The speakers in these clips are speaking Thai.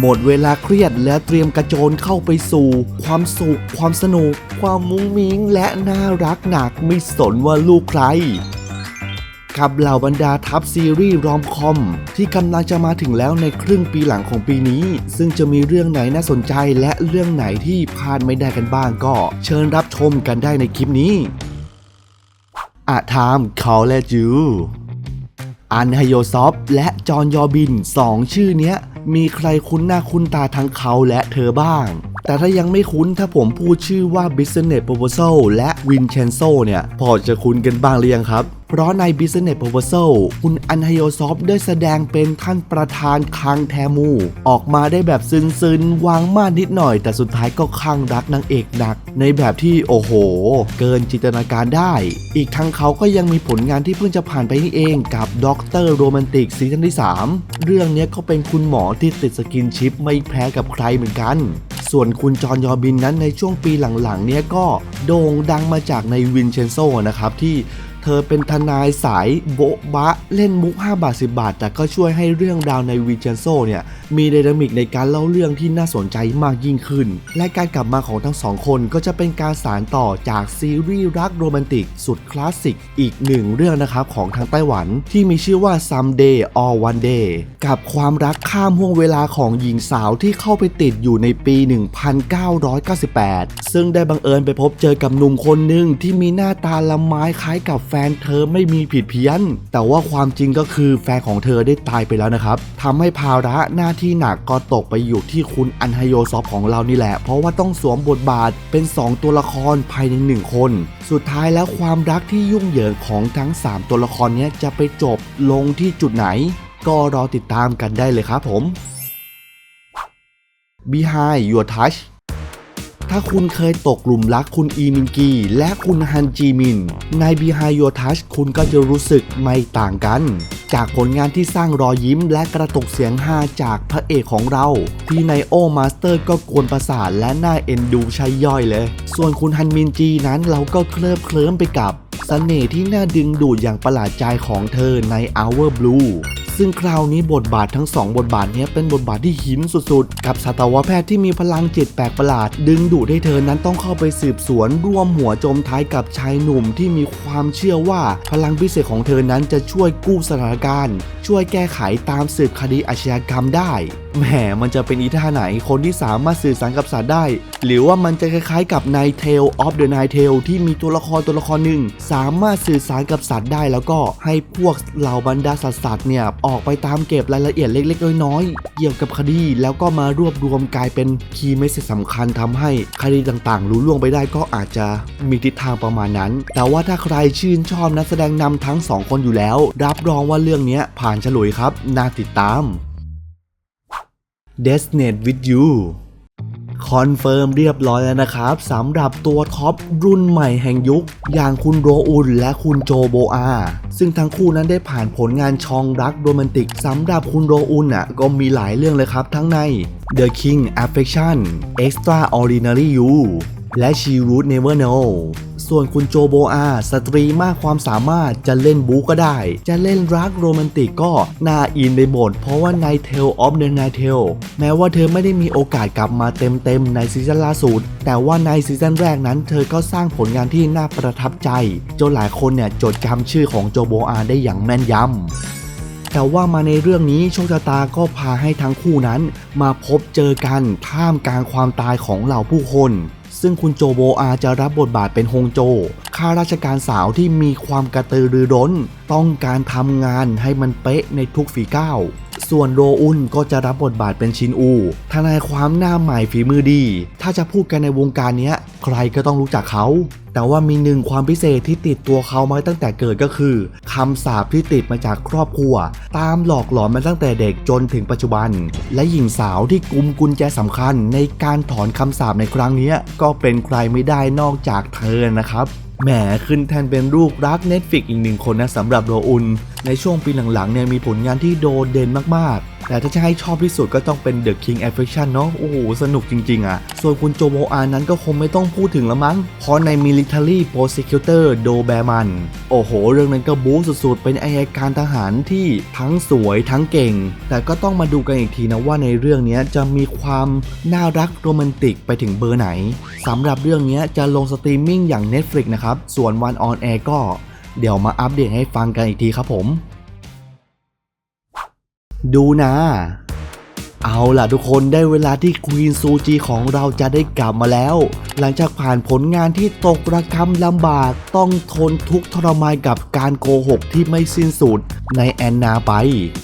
หมดเวลาเครียดและเตรียมกระโจนเข้าไปสู่ ความสุข ความสนุก ความมุ้งมิ้ง และน่ารักหนักไม่สนว่าลูกใครกับเหล่าบรรดาทัพซีรีส์รอมคอม ที่กำลังจะมาถึงแล้วในครึ่งปีหลังของปีนี้ ซึ่งจะมีเรื่องไหนน่าสนใจและเรื่องไหนที่พลาดไม่ได้กันบ้างก็ เชิญรับชมกันได้ในคลิปนี้อาทามเขาและจูอันฮโยซอฟและจอห์นยอบินสองชื่อเนี้ย มีใครคุ้นหน้าคุ้นตาทั้งเขาและเธอบ้างแต่ถ้ายังไม่คุ้นถ้าผมพูดชื่อว่า Business Proposal และ Vincenzo เนี่ย พอจะคุ้นกันบ้างหรือยังครับเพราะใน Business Proposal คุณอันไฮโยซอฟได้แสดงเป็นท่านประธานคังแทมู ออกมาได้แบบซึนๆ วางมาดนิดหน่อย แต่สุดท้ายก็คังรักนางเอกหนัก ในแบบที่โอ้โห เกินจินตนาการได้ อีกทั้งเขาก็ยังมีผลงานที่เพิ่งจะผ่านไปนี่เองกับด็อกเตอร์โรแมนติกซีซั่นที่ 3 เรื่องนี้ก็เป็นคุณหมอที่ติดสกินชิปไม่แพ้กับใครเหมือนกัน ส่วนคุณจอห์นยอบินนั้นในช่วงปีหลังๆเนี่ยก็โด่งดังมาจากในวินเชนโซนะครับที่ เธอเป็นทนายสายโบ๊ะบะ เล่นมุก 5 บาท 10 บาท แต่ก็ช่วยให้เรื่องราวในวิเชนโซเนี่ย มีไดนามิกในการเล่าเรื่องที่น่าสนใจมากยิ่งขึ้น และการกลับมาของทั้งสองคนก็จะเป็นการสานต่อจากซีรีส์รักโรแมนติก สุดคลาสสิกอีกหนึ่งเรื่องนะครับของทางไต้หวันที่มีชื่อว่า Someday or One Day กับความรักข้ามห่วงเวลาของหญิงสาวที่เข้าไปติดอยู่ในปี 1998 ซึ่งได้บังเอิญไปพบเจอกับหนุ่มคนหนึ่งที่มีหน้าตาละไม้คล้ายกับแฟนเธอไม่มีผิดเพี้ยน แต่ว่าความจริงก็คือแฟนของเธอได้ตายไปแล้วนะครับทำให้ภาระหน้าที่หนักก็ตกไปอยู่ที่คุณอันฮโยซอฟของเรานี่แหละ เพราะว่าต้องสวมบทบาทเป็น 2 ตัวละครภายใน 1 คน สุดท้ายแล้วความรักที่ยุ่งเหยิงของทั้ง 3 ตัวละครนี้จะไปจบลงที่จุดไหน ก็รอติดตามกันได้เลยครับผม Behind Your Touch ถ้าคุณเคยตกหลุมรักคุณอีมินกี และคุณฮันจีมิน ใน Behind Your Touch คุณก็จะรู้สึกไม่ต่างกัน จากผลงานที่สร้างรอยยิ้มและกระตุกเสียงฮาจากพระเอกของเรา ที่ในโอมาสเตอร์ก็กวนประสาทและน่าเอ็นดูใช้ย่อยเลย ส่วนคุณฮันมินจีนั้นเราก็เคลิบเคลิ้มไปกับเสน่ห์ที่น่าดึงดูดอย่างประหลาดใจของเธอใน Hour Blue ซึ่งคราวนี้บทบาททั้งสองบทบาทนี้เป็นบทบาทที่หินสุดๆ กับสัตวแพทย์ที่มีพลังจิตแปลกประหลาด ดึงดูดให้เธอนั้นต้องเข้าไปสืบสวน ร่วมหัวจมท้ายกับชายหนุ่มที่มีความเชื่อว่า พลังพิเศษของเธอนั้นจะช่วยกู้สถานการณ์ ช่วยแก้ไขตามสืบคดีอาชญากรรมได้แหมมันจะเป็นอีท่าไหนคนที่สามารถสื่อสารกับสัตว์ได้ หรือว่ามันจะคล้ายๆกับ n i g h t a l e of the Night Tale ที่มีตัวละครตัวละครหนึ่ง สามารถสื่อสารกับสัตว์ได้ แล้วก็ให้พวกเหล่าบรรดาสัตว์สัตว์เนี่ยออกไปตามเก็บรายละเอียดเล็กๆน้อยๆเกี่ยวกับคดี แล้วก็มารวบรวมกลายเป็นคีย์เมสเซจสำคัญทำให้คดีต่างๆรู้ล่วงไปได้ก็อาจจะมีทิศทางประมาณนั้น แต่ว่าถ้าใครชื่นชอบนักแสดงนำทั้งสองคนอยู่แล้ว รับรองว่าเรื่องนี้ผ่านฉลุยครับน่าติดตาม Destined with You คอนเฟิร์มเรียบร้อยแล้วนะครับสำหรับตัวท็อปรุ่นใหม่แห่งยุค อย่างคุณโรอุนและคุณโจโบอา ซึ่งทั้งคู่นั้นได้ผ่านผลงานชองรักโรแมนติกสำหรับคุณโรอุนอะก็มีหลายเรื่องเลยครับทั้งใน The King Affection Extraordinary You และ She Would Never Know ส่วนคุณโจโบอา สตรีมากความสามารถจะเล่นบูก็ได้ จะเล่นรักโรแมนติกก็น่าอินไปหมดเพราะว่าใน Tale of the Night Tale แม้ว่าเธอไม่ได้มีโอกาสกลับมาเต็มๆในซีซั่นล่าสุด แต่ว่าในซีซั่นแรกนั้นเธอก็สร้างผลงานที่น่าประทับใจ จนหลายคนเนี่ยจดจำชื่อของโจโบอาได้อย่างแม่นยำแต่ว่ามาในเรื่องนี้โชคชะตาก็พาให้ทั้งคู่นั้น มาพบเจอกันท่ามกลางความตายของเหล่าผู้คน ซึ่งคุณโจโบอาจะรับบทบาทเป็นฮงโจ ข้าราชการสาวที่มีความกระตือรือร้น ต้องการทำงานให้มันเป๊ะในทุกฝีก้าว ส่วนโรอุนก็จะรับบทบาทเป็นชินอู ทนายความหน้าใหม่ฝีมือดี ถ้าจะพูดกันในวงการนี้ใครก็ต้องรู้จักเขา แต่ว่ามีหนึ่งความพิเศษที่ติดตัวเขามาตั้งแต่เกิดก็คือคำสาปที่ติดมาจากครอบครัว ตามหลอกหลอนมาตั้งแต่เด็กจนถึงปัจจุบัน และหญิงสาวที่กุมกุญแจสำคัญในการถอนคำสาปในครั้งนี้ก็เป็นใครไม่ได้นอกจากเธอนะครับ แหมขึ้นแทนเป็นลูกรัก Netflix อีกหนึ่งคนนะสำหรับโรอุน ในช่วงปีหลังๆเนี่ยมีผลงานที่โดดเด่นมากๆ แต่ถ้าจะให้ชอบที่สุดก็ต้องเป็น The King Affection เนาะ โอ้โห สนุกจริง ๆ อะ ส่วนคุณโจโมอานั้นก็คงไม่ต้องพูดถึงล้วมั้ง เพราะใน Military Prosecutor โดแบมัน โอ้โห เรื่องนั้นก็บู๊สุดๆ เป็นอายการทหารที่ทั้งสวยทั้งเก่ง แต่ก็ต้องมาดูกันอีกทีนะว่าในเรื่องนี้จะมีความน่ารักโรแมนติกไปถึงเบอร์ไหนสำหรับเรื่องนี้จะลงสตรีมมิ่งอย่าง Netflix นะครับ ส่วนวันออนแอร์ก็เดี๋ยวมาอัปเดตให้ฟังกันอีกทีครับผม ดูนะ เอาล่ะทุกคนได้เวลาที่ควีนซูจีของเราจะได้กลับมาแล้ว หลังจากผ่านผลงานที่ตกระกำลำบากต้องทนทุกข์ทรมานกับการโกหกที่ไม่สิ้นสุดในแอนนาไป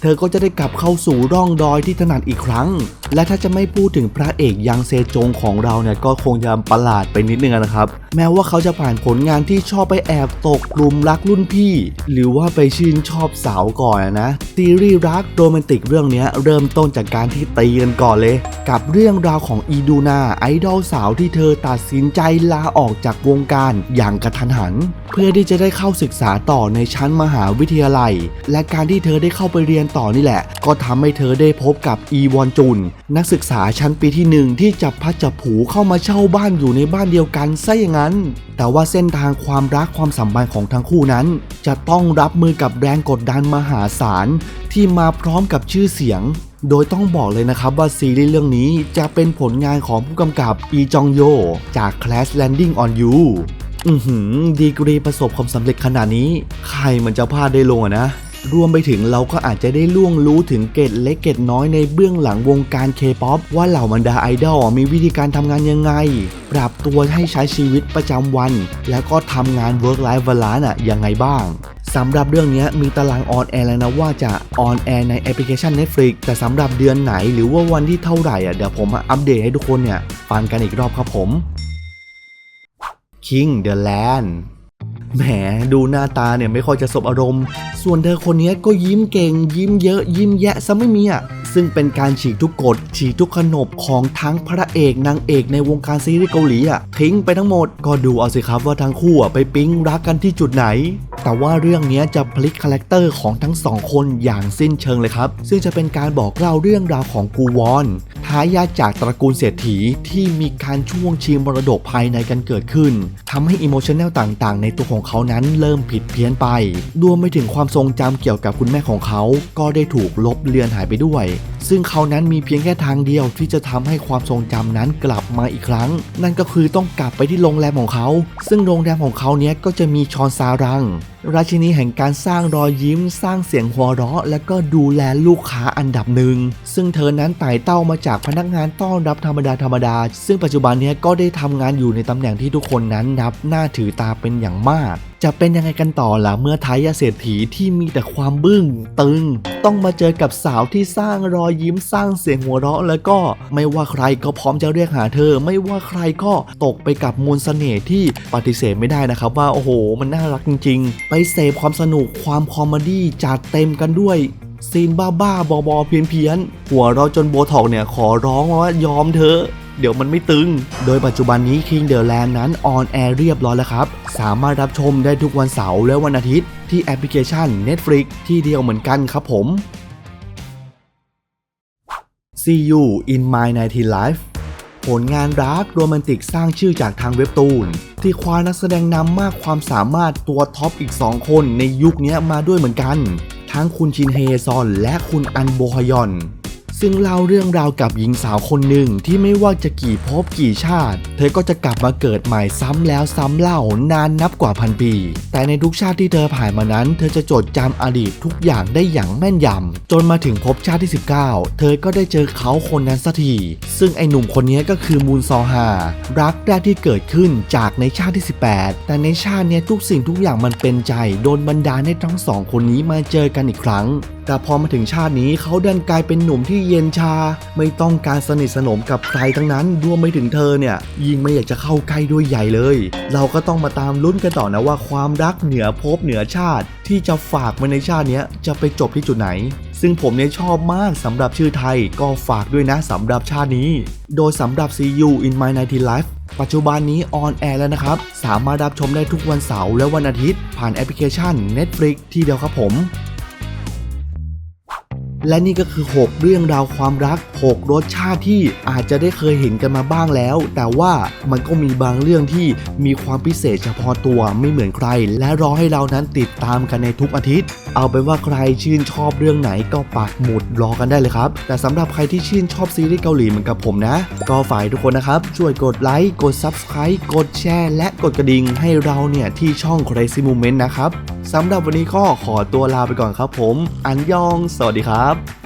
เธอก็จะได้กลับเข้าสู่ร่องรอยที่ถนัดอีกครั้ง และถ้าจะไม่พูดถึงพระเอกยังเซจงของเราเนี่ยก็คงจะประหลาดไปนิดนึงนะครับ แม้ว่าเขาจะผ่านผลงานที่ชอบไปแอบตกกลุ่มรักรุ่นพี่ หรือว่าไปชื่นชอบสาวก่อนนะซีรีส์รักโรแมนติกเรื่องนี้เริ่มต้นจากการที่ตีกันก่อนเลย กับเรื่องราวของอีดูนาไอดอลสาวที่เธอตัดสินใจลาออกจากวงการอย่างกระทันหัน เพื่อที่จะได้เข้าศึกษาต่อในชั้นมหาวิทยาลัย และการที่เธอได้เข้าไปเรียนต่อนี่แหละ ก็ทำให้เธอได้พบกับอีวอนจุน นักศึกษาชั้นปีที่หนึ่งที่จับพัดจับผูเข้ามาเช่าบ้านอยู่ในบ้านเดียวกันซะอย่างนั้น แต่ว่าเส้นทางความรักความสัมพันธ์ของทั้งคู่นั้น จะต้องรับมือกับแรงกดดันมหาศาลที่มาพร้อมกับชื่อเสียง โดยต้องบอกเลยนะครับว่าซีรีส์เรื่องนี้จะเป็นผลงานของผู้กำกับอีจองโย จาก Clash Landing on You อือหือ ดีกรีประสบความสำเร็จขนาดนี้ ใครมันจะพลาดได้ลงอะนะ รวมไปถึงเราก็อาจจะได้ล่วงรู้ถึงเกร็ดเล็กเกร็ดน้อยในเบื้องหลังวงการเคป๊อปว่าเหล่าบรรดาไอดอลมีวิธีการทำงานยังไง ปรับตัวให้ใช้ชีวิตประจำวัน แล้วก็ทำงาน work life balance อะยังไงบ้างสำหรับเรื่องนี้มีตารางออนแอร์แล้วนะว่าจะออนแอร์ในแอปพลิเคชัน Netflix แต่สำหรับเดือนไหนหรือว่าวันที่เท่าไหร่อะเดี๋ยวผมมาอัปเดตให้ทุกคนเนี่ยฟังกันอีกรอบครับผม King the Land แหมดูหน้าตาเนี่ยไม่ค่อยจะสบอารมณ์ ส่วนเธอคนนี้ก็ยิ้มเก่ง ยิ้มเยอะ ยิ้มแยะซะไม่มีอะซึ่งเป็นการฉีกทุกกฎฉีกทุกขนบของทั้งพระเอกนางเอกในวงการซีรีส์เกาหลีอะทิ้งไปทั้งหมดก็ดูเอาสิครับว่าทั้งคู่อะไปปิ๊งรักกันที่จุดไหน แต่ว่าเรื่องนี้จะพลิกคาแรคเตอร์ของทั้งสองคนอย่างสิ้นเชิงเลยครับ ซึ่งจะเป็นการบอกเล่าเรื่องราวของกูวอนทายาทจากตระกูลเศรษฐีที่มีการช่วงชิงมรดกภายในกันเกิดขึ้นทำให้อิโมชันแนลต่างๆ ในตัวของเขานั้นเริ่มผิดเพี้ยนไป รวมไปถึงความทรงจำเกี่ยวกับคุณแม่ของเขา ก็ได้ถูกลบเลือนหายไปด้วย ซึ่งเขานั้นมีเพียงแค่ทางเดียวที่จะทำให้ความทรงจำนั้นกลับมาอีกครั้ง นั่นก็คือต้องกลับไปที่โรงแรมของเขา ซึ่งโรงแรมของเขาเนี้ยก็จะมีชอนซารัง ราชินีแห่งการสร้างรอยยิ้ม สร้างเสียงหัวเราะ และก็ดูแลลูกค้าอันดับหนึ่ง ซึ่งเธอนั้นไต่เต้ามาจากพนักงานต้อนรับธรรมดาธรรมดา ซึ่งปัจจุบันนี้ก็ได้ทำงานอยู่ในตำแหน่งที่ทุกคนนั้นนับหน้าถือตาเป็นอย่างมาก จะเป็นยังไงกันต่อล่ะเมื่อทายาเศรษฐีที่มีแต่ความบึ้งตึง ต้องมาเจอกับสาวที่สร้างรอยยิ้มสร้างเสียงหัวเราะ แล้วก็ไม่ว่าใครก็พร้อมจะเรียกหาเธอ ไม่ว่าใครก็ตกไปกับมนต์เสน่ห์ที่ปฏิเสธไม่ได้นะครับว่าโอ้โห มันน่ารักจริงๆไปเสพความสนุกความคอมเมดี้จัดเต็มกันด้วยซีนบ้าๆบอๆเพี้ยนๆหัวเราจนโบท็อกเนี่ยขอร้องว่ายอมเธอะ เดี๋ยวมันไม่ตึง โดยปัจจุบันนี้ King the Land นั้นออนแอร์เรียบร้อยแล้วครับ สามารถรับชมได้ทุกวันเสาร์และวันอาทิตย์ ที่แอปพลิเคชัน Netflix ที่เดียวเหมือนกันครับผม See you in my 19 life ผลงานรักโรแมนติกสร้างชื่อจากทางเว็บตูน ที่คว้านักแสดงนำมากความสามารถตัวท็อปอีก 2 คนในยุคนี้มาด้วยเหมือนกัน ทั้งคุณชินเฮซอนและคุณอันโบฮยอน ซึ่งเล่าเรื่องราวกับหญิงสาวคนหนึ่งที่ไม่ว่าจะกี่ภพกี่ชาติ เธอก็จะกลับมาเกิดใหม่ซ้ำแล้วซ้ำเล่านานนับกว่าพันปี แต่ในทุกชาติที่เธอผ่านมานั้น เธอจะจดจำอดีตทุกอย่างได้อย่างแม่นยำจนมาถึงภพชาติที่ 19 เธอก็ได้เจอเขาคนนั้นสักทีซึ่งไอหนุ่มคนนี้ก็คือมูนซอฮารักแรกที่เกิดขึ้นจากในชาติที่ 18 แต่ในชาตินี้ทุกสิ่งทุกอย่างมันเป็นใจ โดนบันดาลให้ทั้งสองคนนี้มาเจอกันอีกครั้งแต่พอมาถึงชาตินี้เขาดันกลายเป็นหนุ่มที่เย็นชา ไม่ต้องการสนิทสนมกับใครทั้งนั้นรวมไปถึงเธอเนี่ย ยิ่งไม่อยากจะเข้าใกล้ด้วยใหญ่เลย เราก็ต้องมาตามลุ้นกันต่อนะว่าความรักเหนือภพเหนือชาติ ที่จะฝากมาในชาตินี้จะไปจบที่จุดไหน ซึ่งผมเนี่ยชอบมากสำหรับชื่อไทยก็ฝากด้วยนะสำหรับชาตินี้ โดยสำหรับ See You in My 19 Life ปัจจุบันนี้ออนแอร์แล้วนะครับ สามารถรับชมได้ทุกวันเสาร์และวันอาทิตย์ ผ่านแอปพลิเคชัน Netflix ที่เดียวครับผม และนี่ก็คือ 6 เรื่องราวความรัก 6 รสชาติที่อาจจะได้เคยเห็นกันมาบ้างแล้ว แต่ว่ามันก็มีบางเรื่องที่มีความพิเศษเฉพาะตัวไม่เหมือนใคร และรอให้เรานั้นติดตามกันในทุกอาทิตย์เอาเป็นว่าใครชื่นชอบเรื่องไหนก็ปักหมุดรอกันได้เลยครับ แต่สำหรับใครที่ชื่นชอบซีรีส์เกาหลีเหมือนกับผมนะ ก็ฝ่ายทุกคนนะครับ ช่วยกดไลค์กด Subscribe กดแชร์ และกดกระดิ่งให้เราเนี่ย ที่ช่อง Crazy Moment นะครับสำหรับวันนี้ก็ขอตัวลาไปก่อนครับผม อันยอง สวัสดีครับ